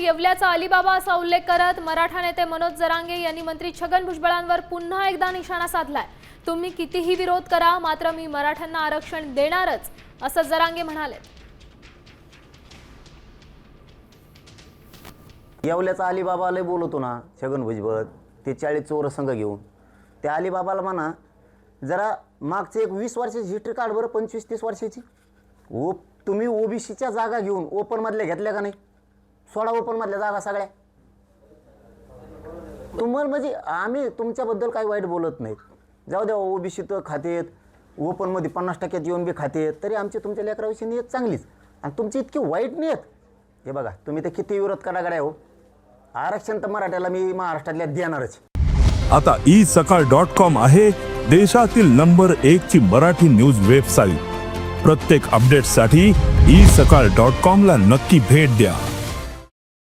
येवल्याचा Alibaba असा उल्लेख करत मराठा नेते मनोज जरांगे यांनी मंत्री छगन भुजबळांवर पुन्हा एकदा निशाणा साधलाय. तुम्ही कितीही विरोध करा मात्र मी मराठ्यांना आरक्षण देणारच असं जरांगे म्हणाले. येवल्याचा अलिबाबा लय बोलवतो ना छगन भुजबळ ते चाळीस चोर संघ घेऊन. त्या अलिबाबाला म्हणा जरा मागचे एक वीस वर्षाची हिस्ट्री काढ बरं पंचवीस तीस वर्षाची. ओ तुम्ही ओबीसीच्या जागा घेऊन ओपनमधल्या घेतल्या का नाही? सोळा ओपनमधल्या जागा सगळ्या. तुम्हाला म्हणजे आम्ही तुमच्याबद्दल काही वाईट बोलत नाहीत. जाऊ द्या ओबीसीत खातेत ओपनमध्ये पन्नास टक्क्यात येऊन बी खातेत तरी आमची तुमच्या लेकराविषयी नियत चांगलीच. आणि तुमची इतकी वाईट नियत. हे बघा तुम्ही तर किती विरोध करा गड्या हो. आरक्षण तर मराठ्याला मी महाराष्ट्रातल्या देणारच. आता ई सकाळ डॉट कॉम आहे देशातील नंबर एक ची मराठी न्यूज वेबसाईट प्रत्येक अपडेटसाठी ई सकाळ डॉट कॉम ला नक्की भेट द्या.